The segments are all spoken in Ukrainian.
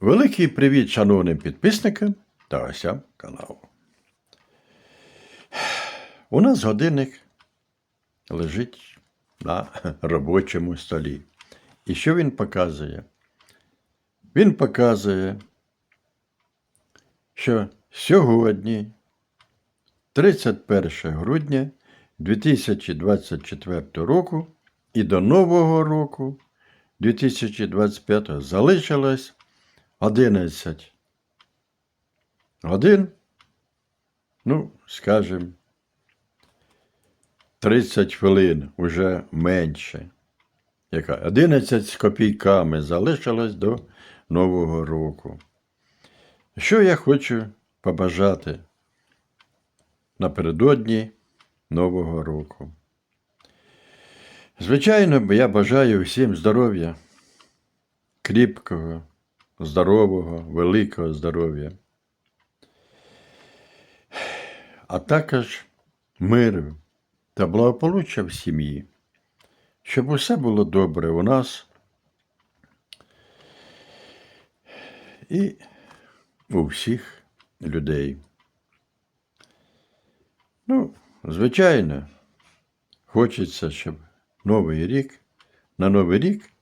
Великий привіт шановним підписникам та гостям каналу. У нас годинник лежить на робочому столі. І що він показує? Він показує, що сьогодні, 31 грудня 2024 року, і до Нового року 2025 залишилось 11 годин, ну, скажімо, 30 хвилин уже менше. Яка 11 з копійками залишилось до Нового року. Що я хочу побажати напередодні Нового року? Звичайно, я бажаю всім здоров'я, кріпкого, здорового, великого здоров'я, а також миру та благополуччя в сім'ї, щоб усе було добре у нас і у всіх людей. Ну, звичайно, хочеться, щоб Новий рік, на Новий рік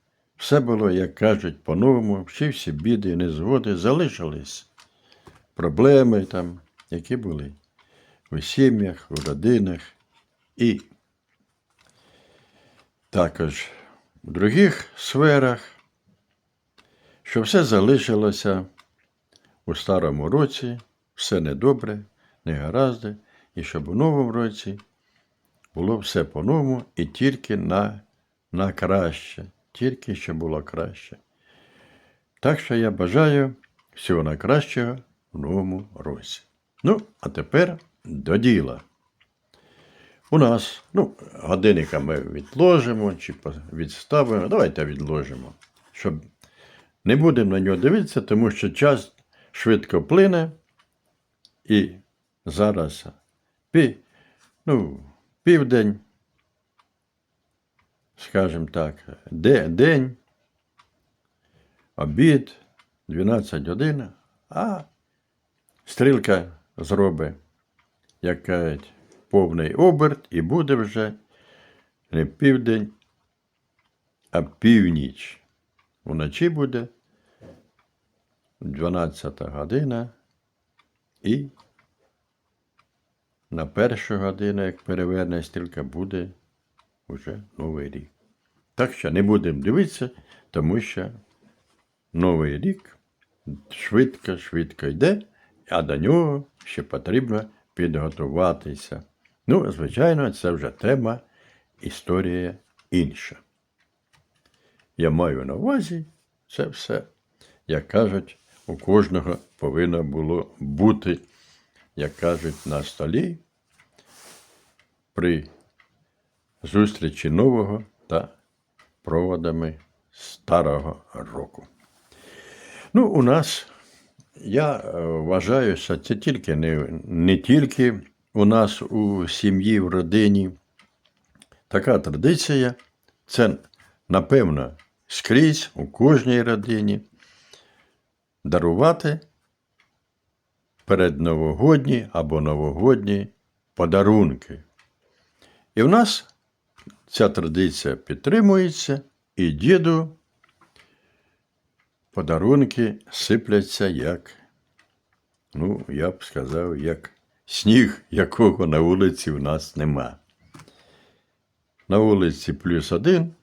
все було, як кажуть, по-новому, всі всі біди, незгоди залишились. Проблеми там, які були у сім'ях, у родинах і також в других сферах, що все залишилося у старому році, все недобре, негаразди, і щоб у новому році було все по-новому і тільки на, на краще, тільки щоб було краще. Так що я бажаю всього найкращого в новому році. Ну, а тепер до діла. У нас, ну, годинника ми відложимо чи відставимо. Давайте відложимо, щоб не будемо на нього дивитися, тому що час швидко плине. І зараз пі, ну, південь, скажімо так, де, день, обід, 12 годин, а стрілка зробить, як кажуть, повний оберт, і буде вже не південь, а північ. Вночі буде 12 година і на першу годину, як переверне стрілка, буде вже Новий рік. Так що не будемо дивитися, тому що Новий рік швидко, швидко йде, а до нього ще потрібно підготуватися. Ну, звичайно, це вже тема історія інша. Я маю на увазі це все, як кажуть, у кожного повинно було бути, як кажуть, на столі при зустрічі нового та проводами старого року. Ну, у нас, я е, вважаю, що це тільки не, не тільки у нас у сім'ї, в родині. Така традиція, це, напевно, скрізь у кожній родині дарувати передновогодні або новогодні подарунки. І в нас ця традиція підтримується, і діду подарунки сипляться як, ну, я б сказав, як сніг, якого на вулиці в нас нема. На вулиці плюс один.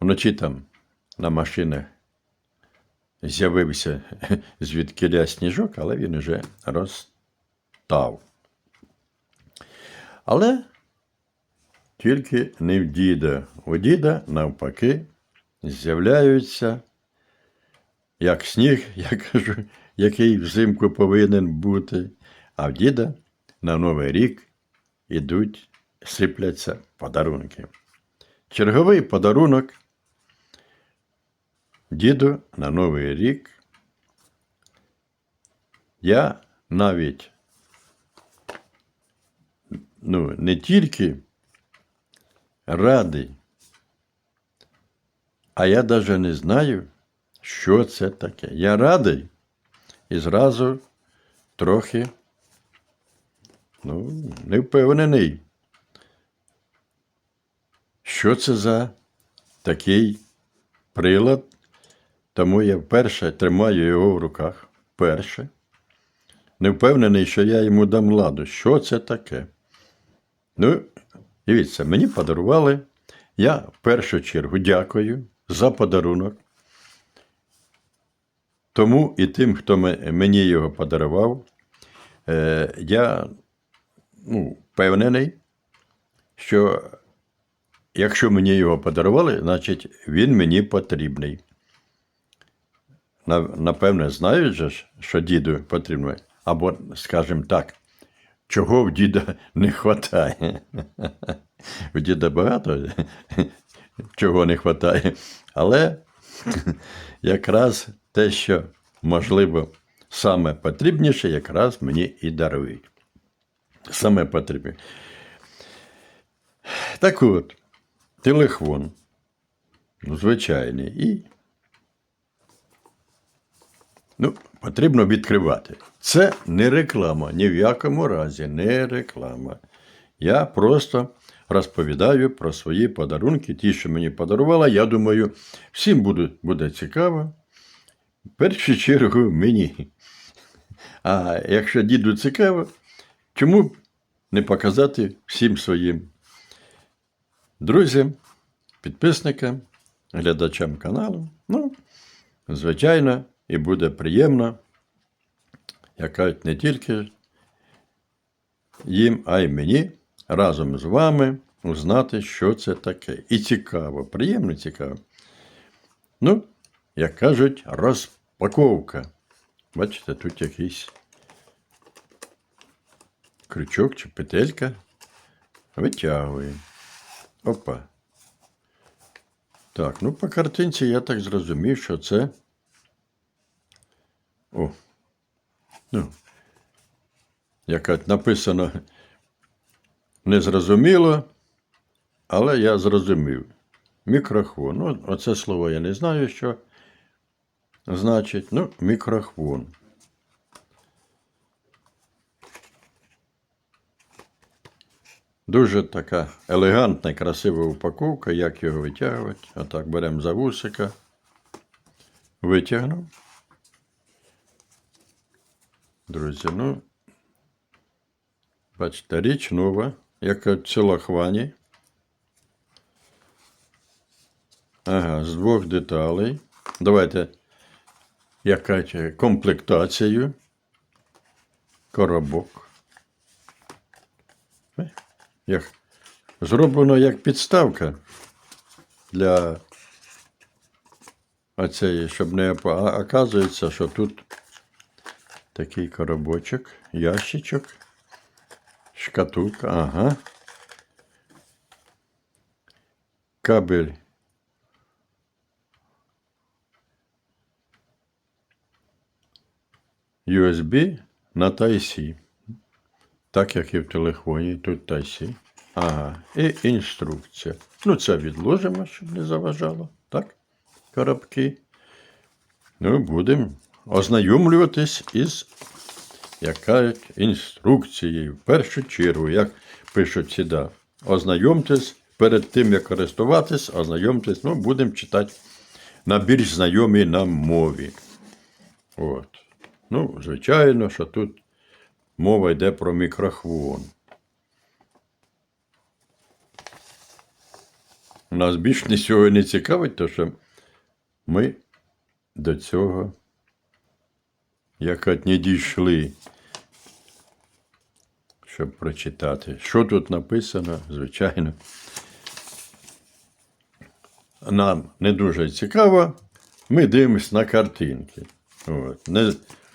Вночі там на машинах з'явився звідкиля сніжок, але він уже розтав. Але тільки не в діда. У діда, навпаки, з'являються як сніг, я кажу, який взимку повинен бути, а в діда на Новий рік ідуть, сипляться подарунки. Черговий подарунок діду на Новий рік. Я навіть ну, не тільки радий, а я навіть не знаю, що це таке. Я радий і зразу трохи ну, не впевнений. Що це за такий прилад? Тому я вперше тримаю його в руках. Вперше. Не впевнений, що я йому дам ладу. Що це таке? Ну, дивіться, мені подарували. Я в першу чергу дякую за подарунок. Тому і тим, хто мені його подарував, е, я ну, впевнений, що якщо мені його подарували, значить він мені потрібний. Напевне, знають же що діду потрібно. Або, скажімо так, чого в діда не вистачає. У діда багато чого не вистачає. Але якраз те, що можливо саме потрібніше, якраз мені і дарують. Саме потрібне. Так от, телефон. Звичайний. І Ну, потрібно відкривати. Це не реклама, ні в якому разі не реклама. Я просто розповідаю про свої подарунки, ті, що мені подарувала. Я думаю, всім буде, буде цікаво. В першу чергу мені. А якщо діду цікаво, чому б не показати всім своїм друзям, підписникам, глядачам каналу? Ну, звичайно, і буде приємно, яка не тільки їм, а й мені разом з вами узнати, що це таке. І цікаво, приємно цікаво. Ну, як кажуть, розпаковка. Бачите, тут якийсь крючок чи петелька. Витягує. Опа. Так, ну по картинці я так зрозумів, що це. О. Ну. Яка написано незрозуміло, але я зрозумів. Мікрофон. Ну, оце слово я не знаю, що значить. Ну, мікрофон. Дуже така елегантна, красива упаковка, як його витягувати. Отак беремо за вусика. Витягнув. Друзі, ну, бачите, річ нова, яка цілохвані. Ага, з двох деталей. Давайте яка комплектацію. Коробок. Е, Як, зроблено як підставка для оцеї, щоб не оказується, що тут такий коробочок, ящичок, шкатулка, ага. Кабель. USB на Type-C. Так як і в телефоні, тут Type-C. Ага. І інструкція. Ну, це відложимо, щоб не заважало. Так? Коробки. Ну, будемо ознайомлюватись із як інструкцією. В першу чергу, як пишуть сюди, ознайомтесь перед тим, як користуватись, ознайомтесь, ну, будемо читати на більш знайомій нам мові. От. Ну, звичайно, що тут мова йде про мікрохвон. Нас більш нічого не цікавить, тому що ми до цього як не дійшли, щоб прочитати. Що тут написано, звичайно. Нам не дуже цікаво. Ми дивимося на картинки. От. Не,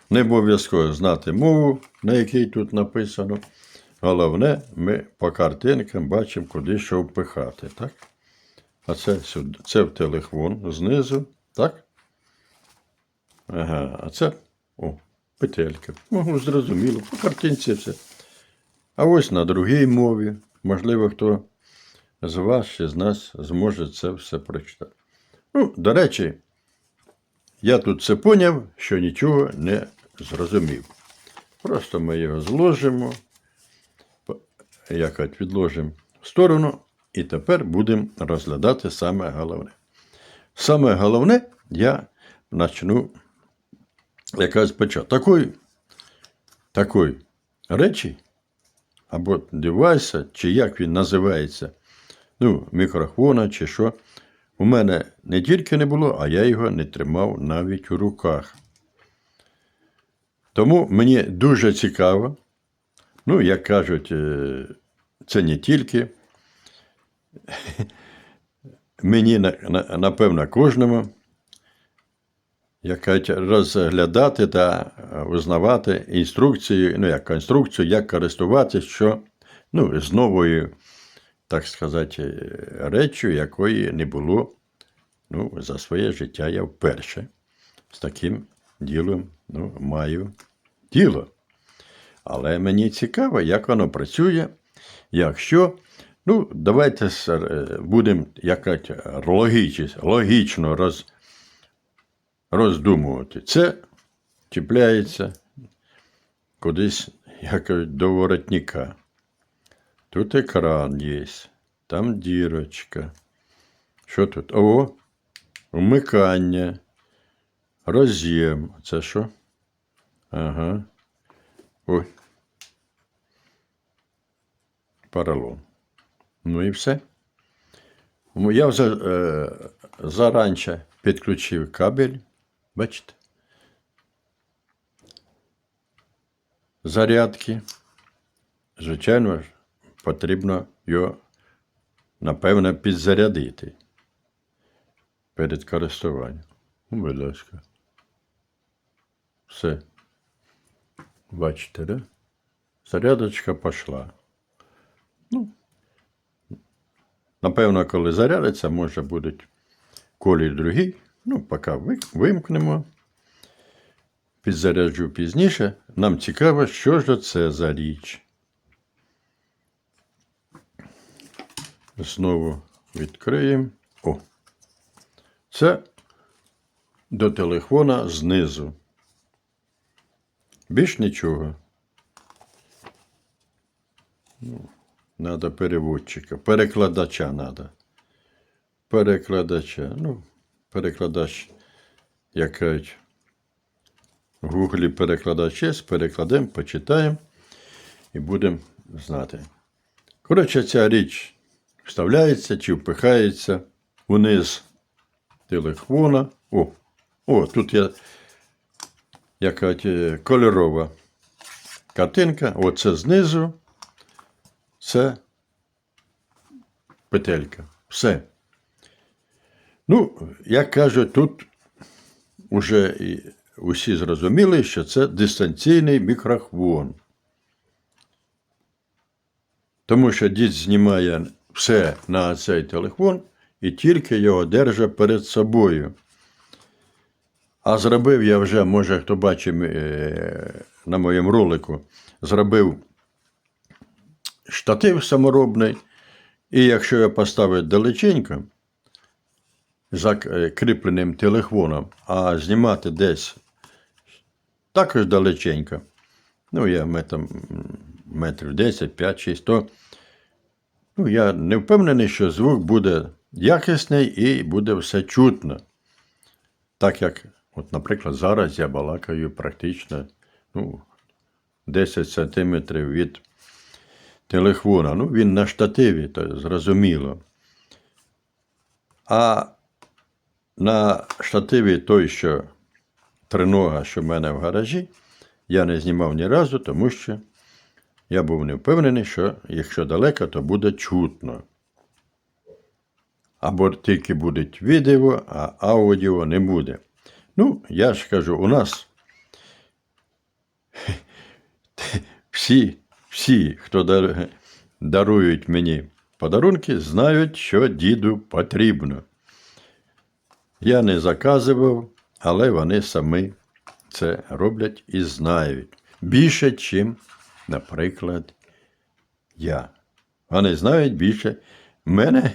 не обов'язково знати мову, на якій тут написано. Головне, ми по картинкам бачимо, куди що впихати. Так? А це сюди. Це в телефон знизу. Так? Ага, а це о, петелька. Ну, зрозуміло, по картинці все. А ось на другій мові. Можливо, хто з вас чи з нас зможе це все прочитати. Ну, до речі, я тут це поняв, що нічого не зрозумів. Просто ми його зложимо, по- як відложимо в сторону, і тепер будемо розглядати саме головне. Саме головне я почну якась почати. Такої, такої речі, або девайса, чи як він називається, ну, мікрофона чи що, у мене не тільки не було, а я його не тримав навіть у руках. Тому мені дуже цікаво, ну, як кажуть, е, це не тільки. Мені, на- на- напевно, кожному як розглядати та узнавати інструкцію, ну, як інструкцію, як користуватися, що ну, з новою, так сказати, реччю, якої не було ну, за своє життя я вперше з таким ділом ну, маю діло. Але мені цікаво, як воно працює, якщо. Ну, давайте е, будемо логічно роз, роздумувати. Це чіпляється кудись як до воротника. Тут екран є, там дірочка. Що тут? О, вмикання, роз'єм. Це що? Ага. Ой. Поролон. Ну і все. Я вже е, заранче підключив кабель. Бачите? Зарядки. Звичайно ж, потрібно його, напевно, підзарядити перед користуванням. Ну, будь ласка. Все. Бачите, да? Зарядочка пішла. Напевно, коли зарядиться, може будуть колір другий. Ну, поки вимкнемо. Підзаряджу пізніше. Нам цікаво, що ж це за річ. Знову відкриємо. О. Це до телефона знизу. Більш нічого. Надо переводчика, перекладача надо. Перекладача. Ну, перекладач, як кажуть, в гуглі перекладач є, перекладемо, почитаємо і будемо знати. Коротше, ця річ вставляється чи впихається униз телефона. О, о, тут є яка кольорова картинка. Оце знизу. Це петелька. Все. Ну, як кажуть, тут уже і усі зрозуміли, що це дистанційний мікрохвон. Тому що дід знімає все на цей телефон і тільки його держить перед собою. А зробив я вже, може, хто бачив е, на моєму ролику, зробив штатив саморобний, і якщо я поставив далеченько за е, телефоном, а знімати десь також далеченько, ну, я метр, метрів 10, 5, 6, то ну, я не впевнений, що звук буде якісний і буде все чутно. Так як, от, наприклад, зараз я балакаю практично ну, 10 сантиметрів від телефона. Ну, він на штативі, то зрозуміло. А на штативі той, що тринога, що в мене в гаражі, я не знімав ні разу, тому що я був не впевнений, що якщо далеко, то буде чутно. Або тільки буде відео, а аудіо не буде. Ну, я ж кажу, у нас всі, всі, хто дарують мені подарунки, знають, що діду потрібно. Я не заказував, але вони самі це роблять і знають. Більше, чим, наприклад, я. Вони знають більше мене,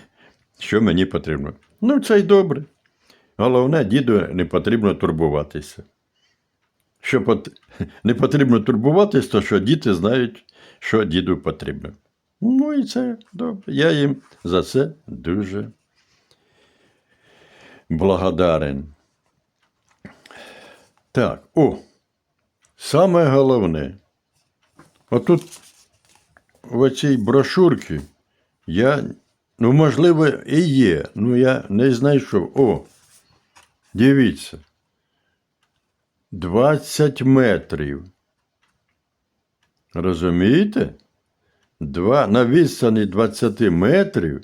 що мені потрібно. Ну, це й добре. Головне, діду не потрібно турбуватися. Що пот... не потрібно турбуватися, то що діти знають, що діду потрібно. Ну і це добре. Я їм за це дуже благодарен. Так, о, саме головне. Отут в цій брошурці я, ну, можливо, і є, ну я не знайшов. О, дивіться. 20 метрів. Розумієте? Два, на відстані 20 метрів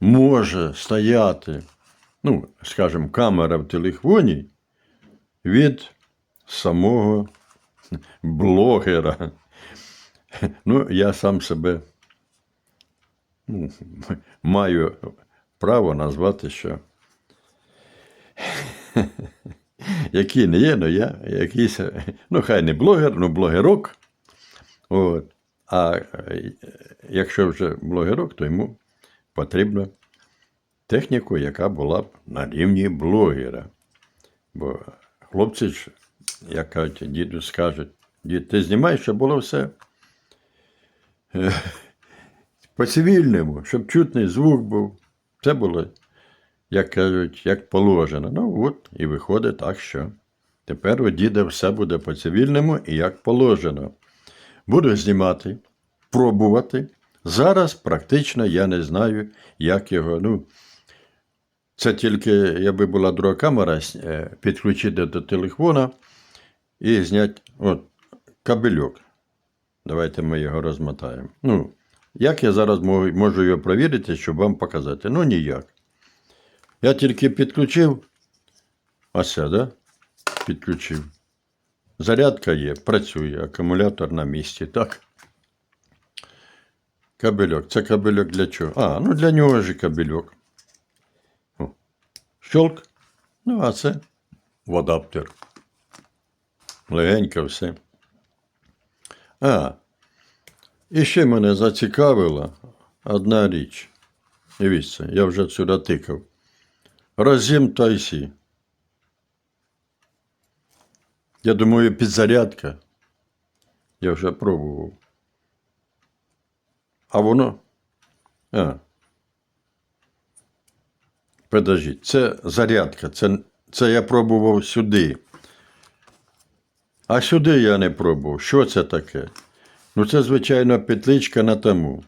може стояти, ну, скажімо, камера в телефоні від самого блогера. Ну, я сам себе ну, маю право назвати, що який не є, але я якийсь, ну, хай не блогер, ну блогерок. От. А якщо вже блогерок, то йому потрібно техніку, яка була б на рівні блогера. Бо хлопці ж, як кажуть, діду скажуть, дід, ти знімаєш, щоб було все е, по-цивільному, щоб чутний звук був. Це було, як кажуть, як положено. Ну от, і виходить так, що тепер у діда все буде по-цивільному і як положено. Буду знімати, пробувати. Зараз практично я не знаю, як його. Ну, це тільки, якби була друга камера, е, підключити до телефона і зняти от, кабельок. Давайте ми його розмотаємо. Ну, як я зараз можу, його провірити, щоб вам показати? Ну, ніяк. Я тільки підключив. Ось це, да? Підключив. Зарядка є, працює, акумулятор на місці, так? Кабельок. Це кабельок для чого? А, ну для нього ж кабельок. Щолк. Ну, а це в адаптер. Легенько все. А. І ще мене зацікавила одна річ. Дивіться, я вже сюди тикав. Розім Тайсі. Я думаю, підзарядка. Я вже пробував. А воно. А. Подождіть, це зарядка. Це, це я пробував сюди. А сюди я не пробував. Що це таке? Ну, це, звичайно, петличка на тому,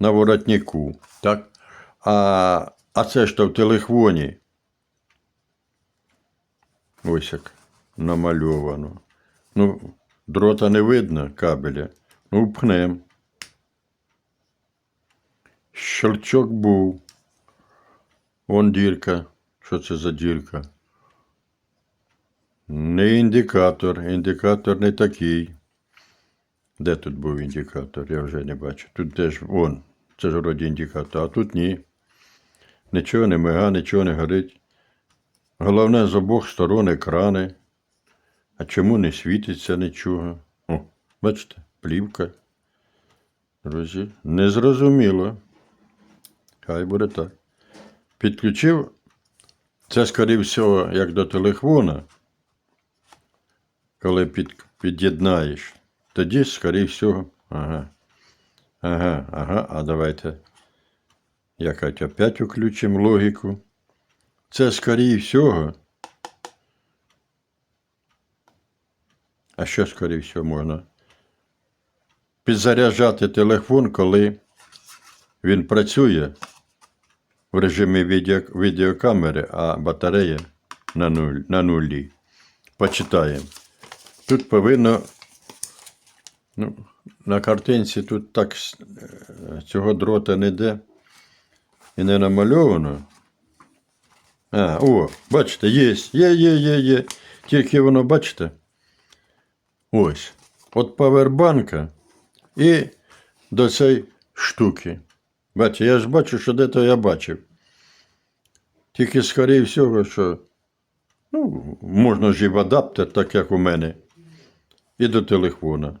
на воротнику. Так? А, а це то в телефоні. Ось як намальовано. Ну, дрота не видно кабеля. Ну, пхнем. Щелчок був. Вон дірка. Що це за дірка? Не індикатор. Індикатор не такий. Де тут був індикатор? Я вже не бачу. Тут теж вон. Це ж вроді індикатор, а тут ні. Нічого не мига, нічого не горить. Головне, з обох сторон екрани. А чому не світиться нічого? О, бачите, плівка. Друзі, незрозуміло. Хай буде так. Підключив. Це, скоріше всього, як до телефона. Коли під, під'єднаєш, тоді, скоріше всього, ага. Ага, ага, а давайте якось опять включимо логіку. Це, скоріше всього. А що, скоріше всього, можна? Підзаряджати телефон, коли він працює в режимі відео, відеокамери, а батарея на, нуль, на нулі. Почитаємо. Тут повинно. Ну, на картинці тут так е, цього дрота не йде і не намальовано. А, о, бачите, є, є, є, є, є. Тільки воно, бачите? Ось. От павербанка і до цієї штуки. Бачите, я ж бачу, що де-то я бачив. Тільки, скоріше всього, що ну, можна ж і в адаптер, так як у мене, і до телефона.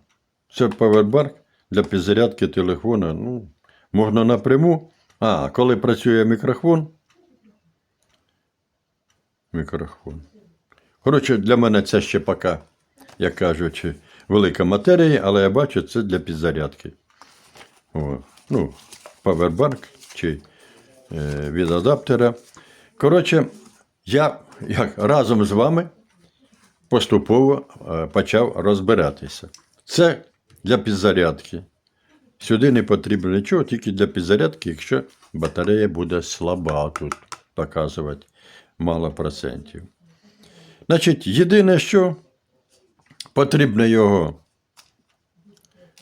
Це павербанк для підзарядки телефона. Ну, можна напряму. А, коли працює мікрофон, мікрофон. Коротше, для мене це ще поки, як кажуть, велика матерія, але я бачу, це для підзарядки. О, ну, павербанк чи е, від адаптера. Коротше, я як, разом з вами поступово е, почав розбиратися. Це для підзарядки. Сюди не потрібно нічого, тільки для підзарядки, якщо батарея буде слаба тут показувати мало процентів. Значить, єдине, що потрібно його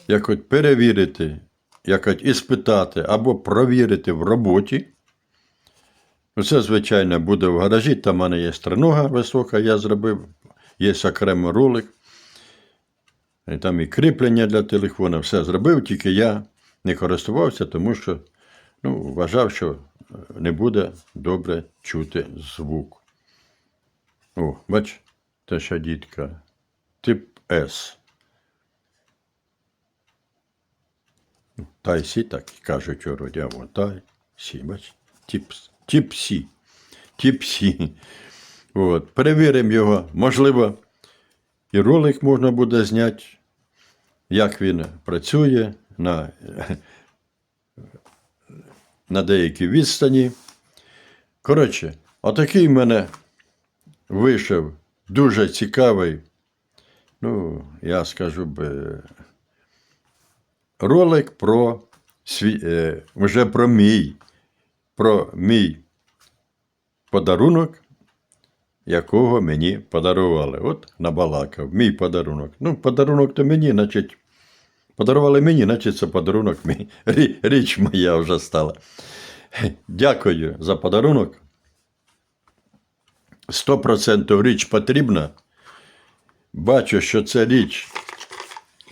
якось перевірити, якось іспитати або провірити в роботі. Це, звичайно, буде в гаражі, там в мене є стринога висока, я зробив, є окремий ролик. І там і кріплення для телефона, все зробив, тільки я не користувався, тому що ну, вважав, що не буде добре чути звук. О, бач, те ще дітка. Тип С. Тай Сі, так і кажуть у роді, а вон Тай Сі, бач, тип, С- тип Сі. Тип Сі. От, перевіримо його. Можливо, і ролик можна буде зняти, як він працює на, на деякій відстані. Коротше, отакий в мене вийшов дуже цікавий, ну, я скажу би, ролик про свій, е, вже про мій, про мій подарунок, якого мені подарували. От набалакав, мій подарунок. Ну, подарунок то мені, значить, подарували мені, значить, це подарунок мій. Річ моя вже стала. Дякую за подарунок. 100% річ потрібна. Бачу, що ця річ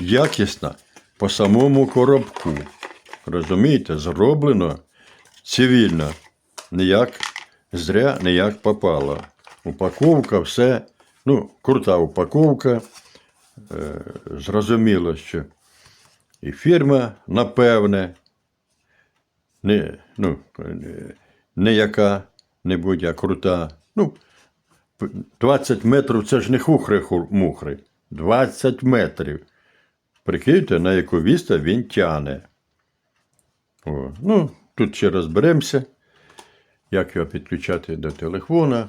якісна по самому коробку. Розумієте, зроблено цивільно. Ніяк зря ніяк попало. Упаковка, все. Ну, крута упаковка. Е, зрозуміло, що і фірма, напевне, не, ну, не, не яка-небудь, а крута. Ну, 20 метрів це ж не хухри-мухри. 20 метрів. Прикиньте, на яку відстань він тяне. О, ну, тут ще розберемося, як його підключати до телефона.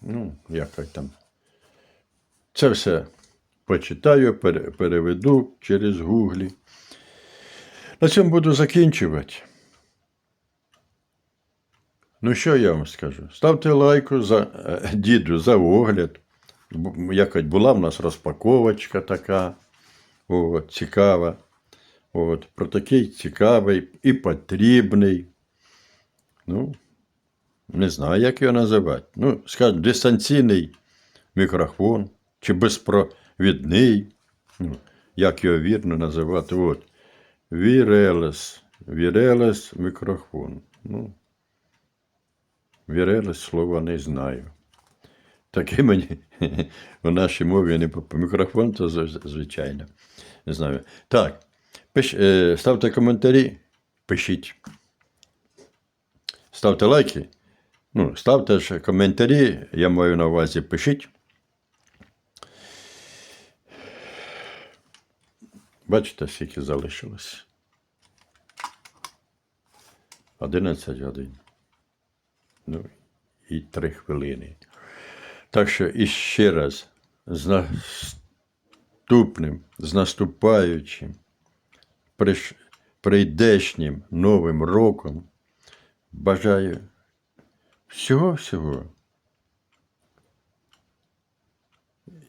Ну, якось там. Це все почитаю, переведу через гуглі. На цьому буду закінчувати. Ну, що я вам скажу? Ставте лайку за е, діду за огляд. Якось була в нас розпаковочка така. От, цікава. От, про такий цікавий і потрібний. Ну, не знаю, як його називати. Ну, скажімо, дистанційний мікрофон чи безпровідний. Ну, як його вірно називати? От. Вірелес. Вірелес мікрофон. Ну, Вірелес слова не знаю. Таке мені у нашій мові не по мікрофон, то звичайно. Не знаю. Так, пиш, е, ставте коментарі, пишіть. Ставте лайки. Ну, ставте ж коментарі, я маю на увазі, пишіть. Бачите, скільки залишилось? 11 годин. Ну, і 3 хвилини. Так що іще раз з наступним, з наступаючим, прийдешнім Новим роком бажаю всього-всього.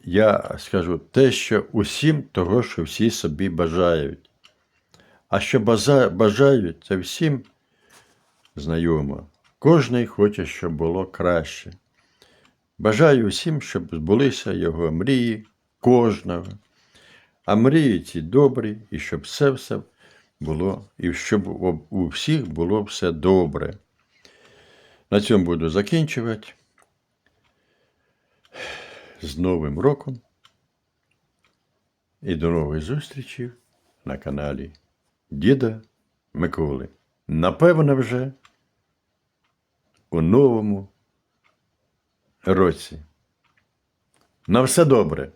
Я скажу те, що усім того, що всі собі бажають. А що бажають, це всім знайомо. Кожний хоче, щоб було краще. Бажаю всім, щоб збулися його мрії, кожного. А мрії ці добрі, і щоб все все було, і щоб у всіх було все добре. На цьому буду закінчувати. З Новим роком. І до нових зустрічей на каналі Діда Миколи. Напевно, вже у новому році. На все добре!